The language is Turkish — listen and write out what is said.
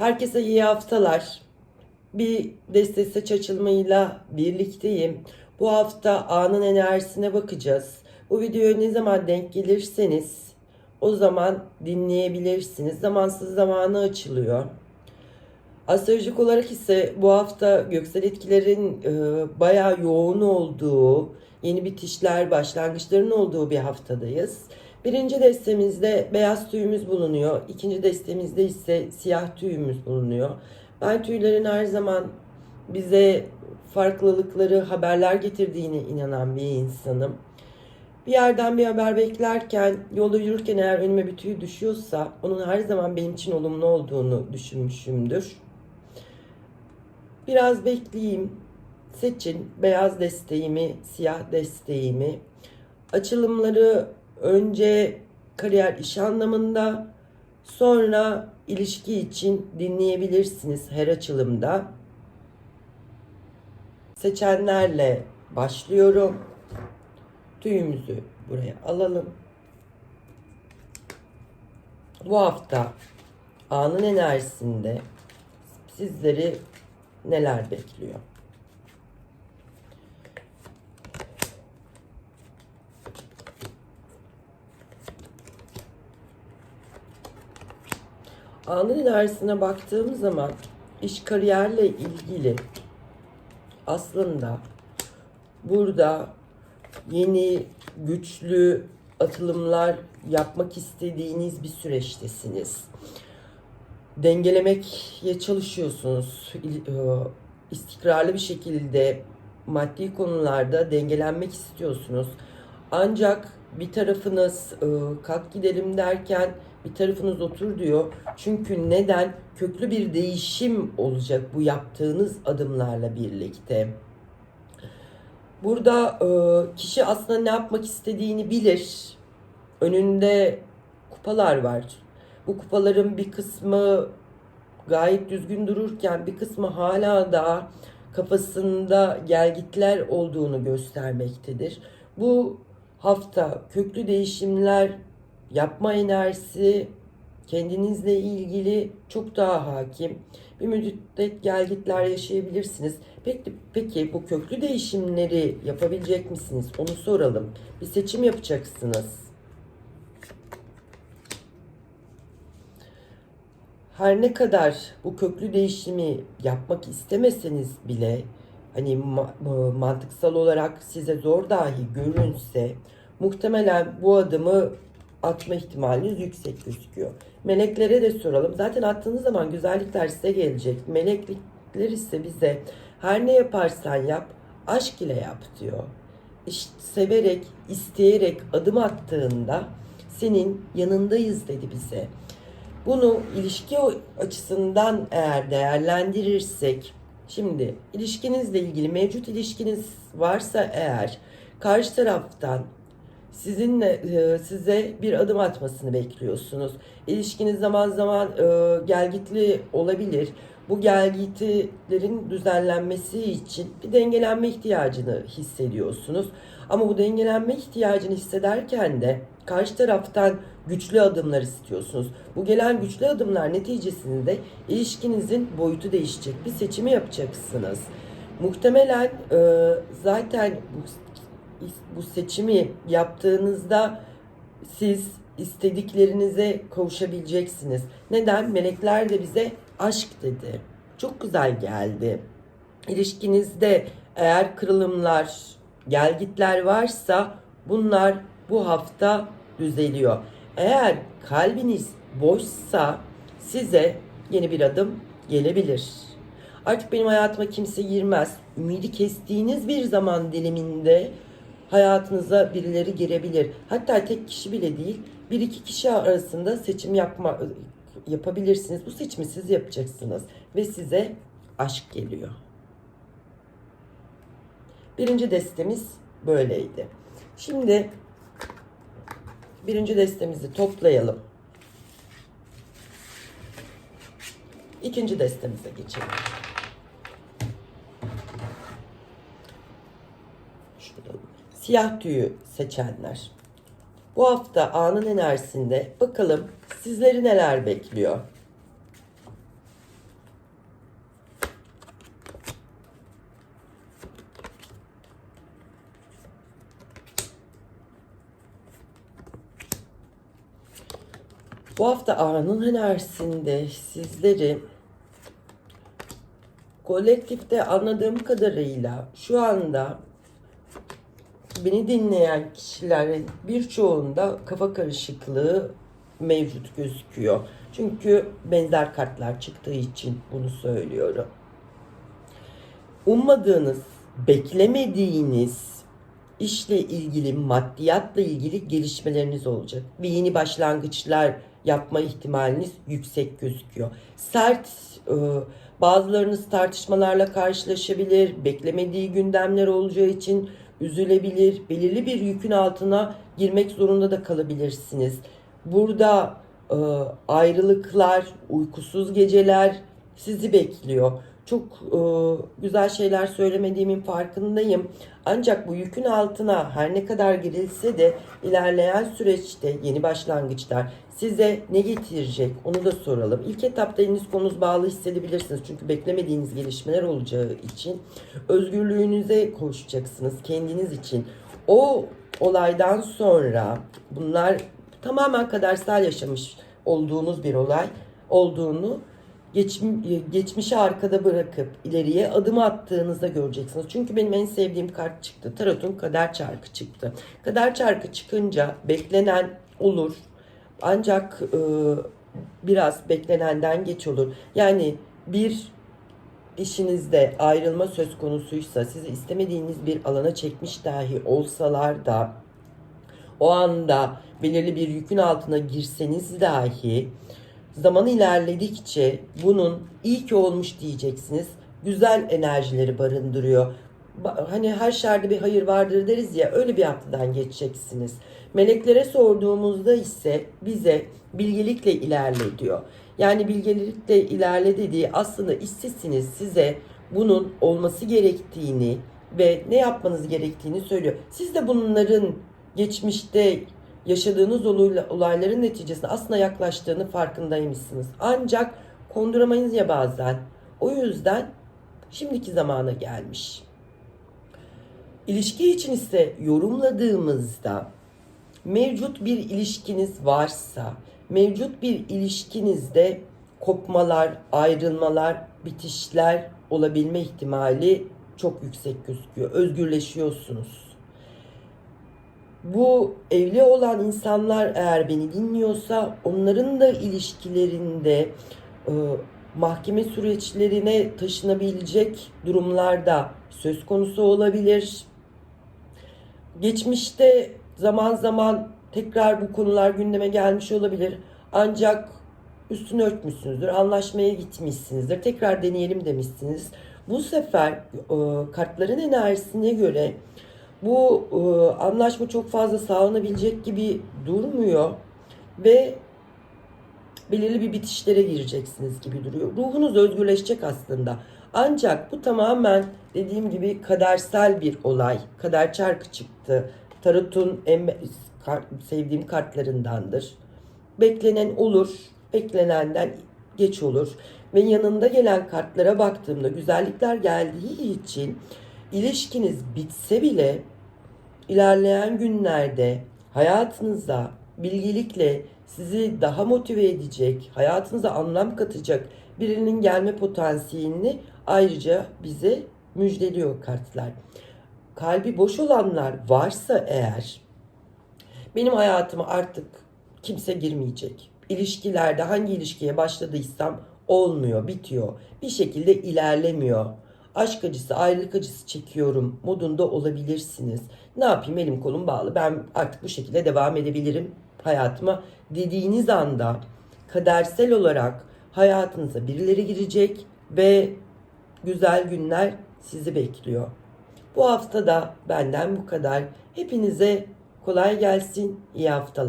Herkese iyi haftalar. Bir deste saç açılımıyla birlikteyim. Bu hafta anın enerjisine bakacağız. Bu videoya ne zaman denk gelirseniz o zaman dinleyebilirsiniz. Zamansız zamanı açılıyor. Astrolojik olarak ise bu hafta göksel etkilerin e, bayağı yoğun olduğu, yeni bitişler, başlangıçların olduğu bir haftadayız. Birinci destemizde beyaz tüyümüz bulunuyor. İkinci destemizde ise siyah tüyümüz bulunuyor. Ben tüylerin her zaman bize farklılıkları, haberler getirdiğine inanan bir insanım. Bir yerden bir haber beklerken, yolda yürürken eğer önüme bir tüy düşüyorsa onun her zaman benim için olumlu olduğunu düşünmüşümdür. Biraz bekleyeyim. Seçin beyaz desteğimi, siyah desteğimi. Açılımları önce kariyer iş anlamında, sonra ilişki için dinleyebilirsiniz her açılımda. Seçenlerle başlıyorum. Tüyümüzü buraya alalım. Bu hafta anın enerjisinde sizleri neler bekliyor? Anın enerjisine baktığım zaman iş kariyerle ilgili aslında burada yeni güçlü atılımlar yapmak istediğiniz bir süreçtesiniz. Dengelemeye çalışıyorsunuz. E, istikrarlı bir şekilde maddi konularda dengelenmek istiyorsunuz. Ancak bir tarafınız e, kalk gidelim derken bir tarafınız otur diyor. Çünkü neden? Köklü bir değişim olacak bu yaptığınız adımlarla birlikte. Burada e, kişi aslında ne yapmak istediğini bilir. Önünde kupalar var. Bu kupaların bir kısmı gayet düzgün dururken bir kısmı hala da kafasında gelgitler olduğunu göstermektedir. Bu hafta köklü değişimler yapma enerjisi kendinizle ilgili çok daha hakim. Bir müddet gelgitler yaşayabilirsiniz. Peki, peki bu köklü değişimleri yapabilecek misiniz? Onu soralım. Bir seçim yapacaksınız. Her ne kadar bu köklü değişimi yapmak istemeseniz bile hani ma- mantıksal olarak size zor dahi görünse muhtemelen bu adımı atma ihtimaliniz yüksek gözüküyor. Meleklere de soralım. Zaten attığınız zaman güzellikler size gelecek. Melekler ise bize her ne yaparsan yap aşk ile yap diyor. İşte severek, isteyerek adım attığında senin yanındayız dedi bize. Bunu ilişki açısından eğer değerlendirirsek, şimdi ilişkinizle ilgili mevcut ilişkiniz varsa eğer karşı taraftan sizinle e, size bir adım atmasını bekliyorsunuz. İlişkiniz zaman zaman e, gelgitli olabilir. Bu gelgitlerin düzenlenmesi için bir dengelenme ihtiyacını hissediyorsunuz. Ama bu dengelenme ihtiyacını hissederken de karşı taraftan güçlü adımlar istiyorsunuz. Bu gelen güçlü adımlar neticesinde ilişkinizin boyutu değişecek. Bir seçimi yapacaksınız. Muhtemelen e, zaten bu seçimi yaptığınızda siz istediklerinize kavuşabileceksiniz. Neden? Melekler de bize aşk dedi. Çok güzel geldi. İlişkinizde eğer kırılımlar, gelgitler varsa bunlar bu hafta düzeliyor. Eğer kalbiniz boşsa size yeni bir adım gelebilir. Artık benim hayatıma kimse girmez. Ümidi kestiğiniz bir zaman diliminde hayatınıza birileri girebilir. Hatta tek kişi bile değil, bir iki kişi arasında seçim yapma yapabilirsiniz. Bu seçimi siz yapacaksınız ve size aşk geliyor. Birinci destemiz böyleydi. Şimdi birinci destemizi toplayalım. İkinci destemize geçelim. siyah tüyü seçenler. Bu hafta anın enerjisinde bakalım sizleri neler bekliyor. Bu hafta anın enerjisinde sizleri kolektifte anladığım kadarıyla şu anda beni dinleyen kişilerin birçoğunda kafa karışıklığı mevcut gözüküyor. Çünkü benzer kartlar çıktığı için bunu söylüyorum. Ummadığınız, beklemediğiniz işle ilgili, maddiyatla ilgili gelişmeleriniz olacak. Ve yeni başlangıçlar yapma ihtimaliniz yüksek gözüküyor. Sert, e, bazılarınız tartışmalarla karşılaşabilir, beklemediği gündemler olacağı için üzülebilir, belirli bir yükün altına girmek zorunda da kalabilirsiniz. Burada e, ayrılıklar, uykusuz geceler sizi bekliyor. Çok e, güzel şeyler söylemediğimin farkındayım. Ancak bu yükün altına her ne kadar girilse de ilerleyen süreçte yeni başlangıçlar size ne getirecek onu da soralım. İlk etapta eliniz konunuz bağlı hissedebilirsiniz. Çünkü beklemediğiniz gelişmeler olacağı için özgürlüğünüze koşacaksınız kendiniz için. O olaydan sonra bunlar tamamen kadersel yaşamış olduğunuz bir olay olduğunu geç, geçmişi arkada bırakıp ileriye adım attığınızda göreceksiniz. Çünkü benim en sevdiğim kart çıktı. Tarot'un kader çarkı çıktı. Kader çarkı çıkınca beklenen olur. Ancak e, biraz beklenenden geç olur. Yani bir işinizde ayrılma söz konusuysa sizi istemediğiniz bir alana çekmiş dahi olsalar da o anda belirli bir yükün altına girseniz dahi zaman ilerledikçe bunun iyi ki olmuş diyeceksiniz. Güzel enerjileri barındırıyor. Hani her şerde bir hayır vardır deriz ya öyle bir haftadan geçeceksiniz. Meleklere sorduğumuzda ise bize bilgelikle ilerle diyor. Yani bilgelikle ilerle dediği aslında işsizsiniz size bunun olması gerektiğini ve ne yapmanız gerektiğini söylüyor. Siz de bunların geçmişte yaşadığınız olayların neticesinde aslında yaklaştığını farkındaymışsınız. Ancak konduramayız ya bazen. O yüzden şimdiki zamana gelmiş. İlişki için ise yorumladığımızda mevcut bir ilişkiniz varsa, mevcut bir ilişkinizde kopmalar, ayrılmalar, bitişler olabilme ihtimali çok yüksek gözüküyor. Özgürleşiyorsunuz bu evli olan insanlar eğer beni dinliyorsa onların da ilişkilerinde e, mahkeme süreçlerine taşınabilecek durumlarda söz konusu olabilir. Geçmişte zaman zaman tekrar bu konular gündeme gelmiş olabilir. Ancak üstünü örtmüşsünüzdür, anlaşmaya gitmişsinizdir, tekrar deneyelim demişsiniz. Bu sefer e, kartların enerjisine göre bu e, anlaşma çok fazla sağlanabilecek gibi durmuyor ve belirli bir bitişlere gireceksiniz gibi duruyor. Ruhunuz özgürleşecek aslında. Ancak bu tamamen dediğim gibi kadersel bir olay. Kader çarkı çıktı. Tarot'un en sevdiğim kartlarındandır. Beklenen olur, beklenenden geç olur. Ve yanında gelen kartlara baktığımda güzellikler geldiği için ilişkiniz bitse bile ilerleyen günlerde hayatınıza bilgilikle sizi daha motive edecek, hayatınıza anlam katacak birinin gelme potansiyelini ayrıca bize müjdeliyor kartlar. Kalbi boş olanlar varsa eğer benim hayatıma artık kimse girmeyecek. İlişkilerde hangi ilişkiye başladıysam olmuyor, bitiyor. Bir şekilde ilerlemiyor aşk acısı, ayrılık acısı çekiyorum modunda olabilirsiniz. Ne yapayım elim kolum bağlı ben artık bu şekilde devam edebilirim hayatıma dediğiniz anda kadersel olarak hayatınıza birileri girecek ve güzel günler sizi bekliyor. Bu hafta da benden bu kadar. Hepinize kolay gelsin, iyi haftalar.